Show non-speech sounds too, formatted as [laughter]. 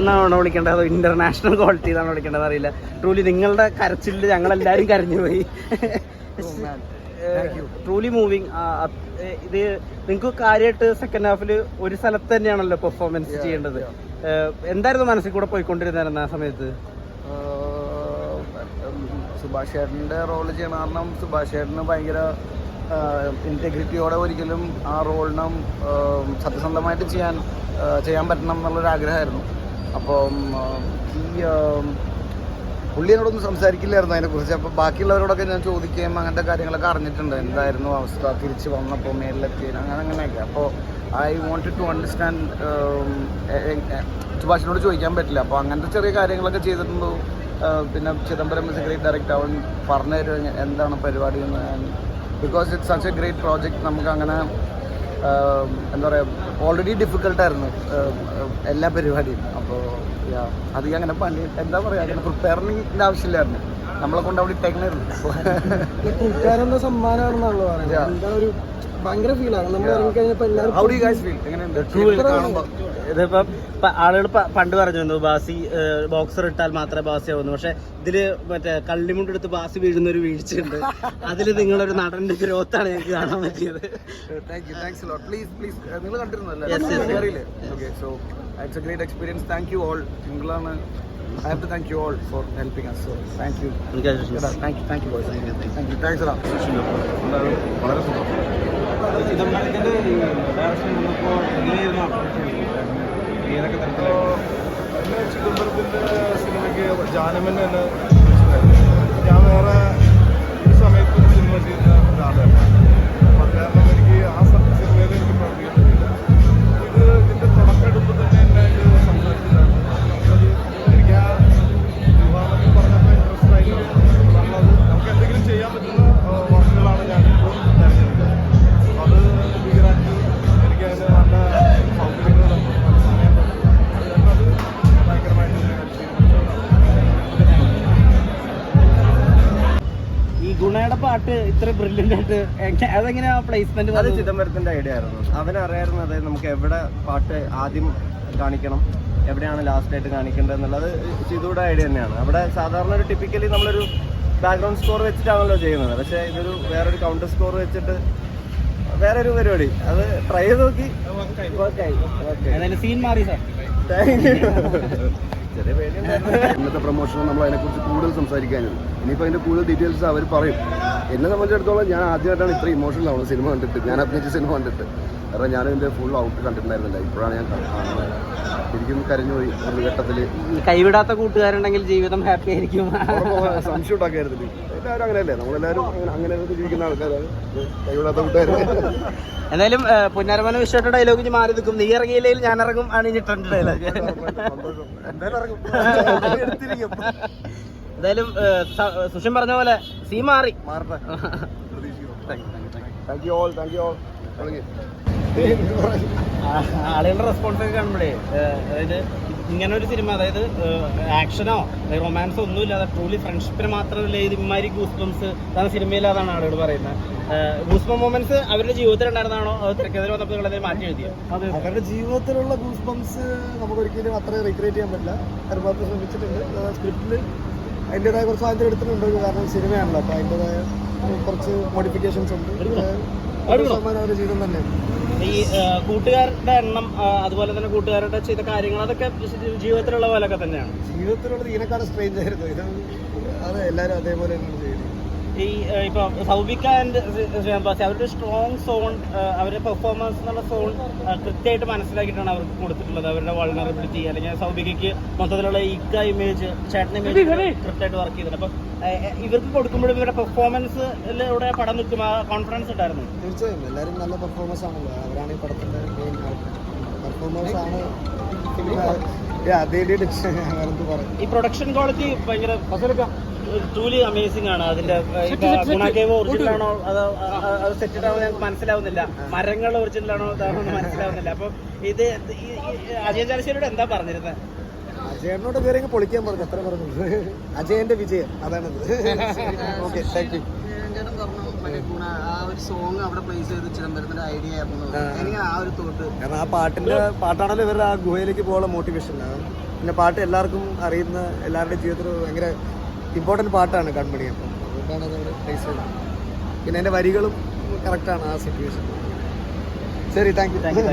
എന്നാണോ വിളിക്കേണ്ടത്? അതോ ഇന്റർനാഷണൽ ക്വാളിറ്റി എന്നാണ് വിളിക്കേണ്ടത്? അറിയില്ല. ട്രൂലി നിങ്ങളുടെ കരച്ചിലിൽ ഞങ്ങൾ എല്ലാവരും കരഞ്ഞുപോയി ട്രൂലി മൂവിങ് ഇത് നിങ്ങൾക്ക് കാര്യമായിട്ട് സെക്കൻഡ് ഹാഫിൽ ഒരു സ്ഥലത്ത് തന്നെയാണല്ലോ പെർഫോമൻസ് ചെയ്യേണ്ടത്. എന്തായിരുന്നു മനസ്സിൽ കൂടെ പോയിക്കൊണ്ടിരുന്നത് ആ സമയത്ത് സുഭാഷ് ചേട്ടന്റെ റോൾ ചെയ്യണ. കാരണം സുഭാഷ് ചേട്ടന് ഭയങ്കര ഇന്റഗ്രിറ്റിയോടെ ഒരിക്കലും ആ റോളിനും സത്യസന്ധമായിട്ട് ചെയ്യാൻ ചെയ്യാൻ പറ്റണം എന്നുള്ളൊരു ആഗ്രഹമായിരുന്നു അപ്പം ഈ പുള്ളിയോടൊന്നും സംസാരിക്കില്ലായിരുന്നു അതിനെക്കുറിച്ച്. അപ്പോൾ ബാക്കിയുള്ളവരോടൊക്കെ ഞാൻ ചോദിക്കുകയും അങ്ങനത്തെ കാര്യങ്ങളൊക്കെ അറിഞ്ഞിട്ടുണ്ട്. എന്തായിരുന്നു അവസ്ഥ? തിരിച്ച് വന്നപ്പോൾ മേലിലെത്തി. അങ്ങനെ അങ്ങനെയൊക്കെ. അപ്പോൾ ഐ വോണ്ട് ടു അണ്ടർസ്റ്റാൻഡ് സുഭാഷിനോട് ചോദിക്കാൻ പറ്റില്ല. അപ്പോൾ അങ്ങനത്തെ ചെറിയ കാര്യങ്ങളൊക്കെ ചെയ്തിട്ടുണ്ടോ? പിന്നെ ചിദംബരം ഇസ് എ ഡയറക്ടർ അവൻ പറഞ്ഞു തരും എന്താണ് പരിപാടി എന്ന്. Because it's such a great project നമുക്ക് അങ്ങനെ എന്താ പറയുക ഓൾറെഡി ഡിഫിക്കൽട്ടായിരുന്നു എല്ലാ പരിപാടിയും. അപ്പോൾ അധികം അങ്ങനെ പണി എന്താ പറയുക അങ്ങനെ പ്രിപ്പയറിങ്ങിന്റെ ആവശ്യമില്ലായിരുന്നു. നമ്മളെ കൊണ്ട് അവിടെ ഇട്ടേക്കണായിരുന്നു. കൂട്ടുകാരെന്ന സമ്മാനമാണെന്നാണല്ലോ. പറയുന്നത്? എന്താ ഒരു ഭയങ്കര ഫീലാണ് നമ്മൾ ഇറങ്ങിക്കഴിഞ്ഞപ്പോൾ എല്ലാവരും ഇതിപ്പം ആളുകൾ പണ്ട് പറഞ്ഞിരുന്നു ബാസി ബോക്സർ ഇട്ടാൽ മാത്രമേ ബാസി ആവുന്നു. പക്ഷെ ഇതിൽ മറ്റേ കള്ളിമുണ്ട് എടുത്ത് ബാസി വീഴുന്ന ഒരു വീഴ്ചയുണ്ട്. അതിൽ നിങ്ങളൊരു നടന്റെ ഗ്രോത്ത് ആണ് ഞങ്ങൾക്ക് കാണാൻ പറ്റിയത്. എക്സ്പീരിയൻസ് താങ്ക് യു ഓൾ നിങ്ങളാണ് I have to thank you all for helping us. So thank you thank you thank you boys thank you thanks എടാ വളരെ സന്തോഷം ചിദംബരത്തിന്റെ ഡയറക്ഷൻ വന്നപ്പോൾ എങ്ങനെയായിരുന്നു ഏതൊക്കെ തരത്തിലാണ് എന്നെ ചിദംബരത്തിന്റെ സിനിമയ്ക്ക് ജാനമൻ എന്നെ ഞാൻ വേറെ ഒരു സമയത്ത് സിനിമ ചെയ്യുന്ന ഒരാളാണ് പാട്ട് ഇത്ര ബ്രില്യന്റ് ആയിട്ട് അതെങ്ങനെയാ പ്ലേസ്മെന്റ് അത് ചിദംബരത്തിന്റെ ഐഡിയ ആയിരുന്നു. അവനറിയായിരുന്നു അതായത് നമുക്ക് എവിടെ പാട്ട് ആദ്യം കാണിക്കണം എവിടെയാണ് ലാസ്റ്റ് ആയിട്ട് കാണിക്കേണ്ടത് എന്നുള്ളത് ഐഡിയ തന്നെയാണ്. അവിടെ സാധാരണ ഒരു ടിപ്പിക്കലി നമ്മളൊരു ബാക്ക്ഗ്രൗണ്ട് സ്കോർ വെച്ചിട്ടാണല്ലോ ചെയ്യുന്നത്. പക്ഷെ ഇതൊരു വേറൊരു കൗണ്ടർ സ്കോർ വെച്ചിട്ട് വേറൊരു പരിപാടി. അത് ട്രൈ ചെയ്ത് നോക്കി. സീൻ മാറി സാർ ചെറിയ പേടിയുണ്ടായിരുന്നു. ഇന്നത്തെ പ്രൊമോഷൻ നമ്മൾ അതിനെക്കുറിച്ച് കൂടുതൽ സംസാരിക്കാനുണ്ട് ഇനിയിപ്പോൾ അതിന്റെ കൂടുതൽ ഡീറ്റെയിൽസ് അവർ പറയും. എന്നെ സംബന്ധിച്ചിടത്തോളം ഞാൻ ആദ്യമായിട്ടാണ് ഇത്ര ഇമോഷണൽ ആവുന്നത് സിനിമ കണ്ടിട്ട്. ഞാൻ അഭിനയിച്ച സിനിമ കണ്ടിട്ട്. കാരണം ഞാൻ ഇതിന്റെ ഫുൾ ഔട്ട് കണ്ടിട്ടുണ്ടായിരുന്നില്ല. ഇപ്പോഴാണ് ഞാൻ കാണുന്നത്. ശരിക്കും കരഞ്ഞുപോയി ഒരു ഘട്ടത്തിൽ. കൈവിടാത്ത കൂട്ടുകാരുണ്ടെങ്കിൽ ജീവിതം ഹാപ്പി ആയിരിക്കും. സംശയം ഉണ്ടാക്കായിരുന്നില്ല എല്ലാവരും അങ്ങനെയല്ലേ? നമ്മളെല്ലാവരും അങ്ങനെ അങ്ങനെ ജീവിക്കുന്ന ആൾക്കാരാണ് കൈവിടാത്ത കൂട്ടുകാർ എന്തായാലും പുന്നരമന വിശ്വട്ട ഡയലോഗ് മാറി നിൽക്കും. നീ ഇറങ്ങിയില്ലെങ്കിൽ ഞാൻ ഇറങ്ങും. ആണ് ഇനി ട്രെൻഡ് ഡയലോഗ് എന്തായാലും ഇറങ്ങും. [laughs] എടുത്തിരിക്കും. എന്തായാലും സുഷൻ പറഞ്ഞ പോലെ സീ മാറി. ആളുകളുടെ റെസ്പോൺസ് ഒക്കെ കാണുമ്പോഴേ അതായത് ഇങ്ങനെ ഒരു സിനിമ അതായത് ആക്ഷനോ റൊമാൻസോ ഒന്നുമില്ലാതെ ട്രൂലി ഫ്രണ്ട്ഷിപ്പിന് മാത്രമല്ല ഇത് ഇമാരി ഗൂസ് ബംസ് അതാണ് സിനിമയിൽ അതാണ് ആളുകൾ പറയുന്നത്. ഗൂസ് ബം മൊമെന്റ്സ് അവരുടെ ജീവിതത്തിൽ ഉണ്ടായിരുന്നാണോ അത് തിരക്കഥയിൽ വന്നപ്പോൾ നിങ്ങൾ അതിനെ മാറ്റി എഴുതിയോ? അവരുടെ ജീവിതത്തിലുള്ള ഗൂസ് ബംസ് നമുക്ക് ഒരിക്കലും അത്ര റീക്രിയേറ്റ് ചെയ്യാൻ പറ്റില്ല. ശ്രമിച്ചിട്ടുണ്ട്. സ്ക്രിപ്റ്റിൽ അതിന്റെതായ കുറച്ച് സ്വാതന്ത്ര്യം എടുത്തിട്ടുണ്ട് കാരണം സിനിമയാണല്ലോ. അപ്പോൾ അതിന്റെതായ കുറച്ച് മോഡിഫിക്കേഷൻസ് ഉണ്ട്. ശതമാനം അവരുടെ ജീവിതം തന്നെ ഈ കൂട്ടുകാരുടെ എണ്ണം അതുപോലെ തന്നെ കൂട്ടുകാരുടെ ചെയ്ത കാര്യങ്ങൾ അതൊക്കെ ജീവിതത്തിലുള്ള പോലൊക്കെ തന്നെയാണ്. ജീവിതത്തിലുള്ളത് ഇതിനെക്കാളും സ്ട്രേഞ്ച് ആയിരുന്നു. ഇത് അതെ എല്ലാവരും അതേപോലെ തന്നെയാണ് ചെയ്യുന്നത്. ഈ ഇപ്പൊ സൗബിക ആൻഡ് ശ്രീനിവാസി അവരുടെ സ്ട്രോങ് സോൺ അവരുടെ പെർഫോമൻസ് എന്നുള്ള സോൺ കൃത്യമായിട്ട് മനസ്സിലാക്കിയിട്ടാണ് അവർക്ക് കൊടുത്തിട്ടുള്ളത് അവരുടെ വൾണറബിലിറ്റി അല്ലെങ്കിൽ സൗബികയ്ക്ക് മൊത്തത്തിലുള്ള ഇക്ക ഇമേജ് ചേട്ടൻ ഇമേജ് കൃത്യമായിട്ട് വർക്ക് ചെയ്തിട്ടുണ്ട്. അപ്പൊ ഇവർക്ക് കൊടുക്കുമ്പോഴും ഇവരുടെ പെർഫോമൻസിലൂടെ പടം നിൽക്കും ആ കോൺഫിഡൻസ് ഉണ്ടായിരുന്നു? തീർച്ചയായും. എല്ലാവരും നല്ല പെർഫോമൻസ് ആണല്ലോ. അവരാണ് ഈ പടത്തിന്റെ മെയിൻ പെർഫോമൻസ് ആണ് [laughs] ഈ പ്രൊഡക്ഷൻ ക്വാളിറ്റി ഭയങ്കര ട്രൂലി അമേസിംഗ് ആണ്. അതിന്റെ ഗുണാക്കേവ് ഒറിജിനൽ ആണോ? അതോ സെറ്റഡ് ആണോ ഞങ്ങൾക്ക് മനസ്സിലാവുന്നില്ല. മരങ്ങൾ ഒറിജിനൽ ആണോ മനസ്സിലാവുന്നില്ല. അപ്പൊ ഇത് അജയൻ ചാലശ്ശേരിയോട് എന്താ പറഞ്ഞിരുന്നത് അജയനോട് വേറെ പൊളിക്കാൻ പറഞ്ഞു അത്ര പറഞ്ഞു അജയന്റെ വിജയം. അതാണത്. ഓക്കെ താങ്ക് യു ചേട്ടൻ പറഞ്ഞു മറ്റേ ഗുണ ആ ഒരു സോങ് അവിടെ പ്ലേസ് ചെയ്ത് ചിദംബരത്തിന്റെ ഐഡിയ ആയിരുന്നു എനിക്ക് ആ. ഒരു തോട്ട് കാരണം ആ പാട്ടിന്റെ പാട്ടാണല്ലോ ഇവരുടെ ആ ഗുഹയിലേക്ക് പോകാനുള്ള മോട്ടിവേഷൻ പിന്നെ പാട്ട് എല്ലാവർക്കും അറിയുന്ന എല്ലാവരുടെയും ജീവിതത്തിൽ ഭയങ്കര ഇമ്പോർട്ടന്റ് പാട്ടാണ് കൺമണി അപ്പം. അതുകൊണ്ടാണ് പ്ലേസ് ചെയ്തത്. പിന്നെ എന്റെ വരികളും കറക്റ്റാണ് ആ സിറ്റുവേഷൻ ശരി താങ്ക് യു താങ്ക് യു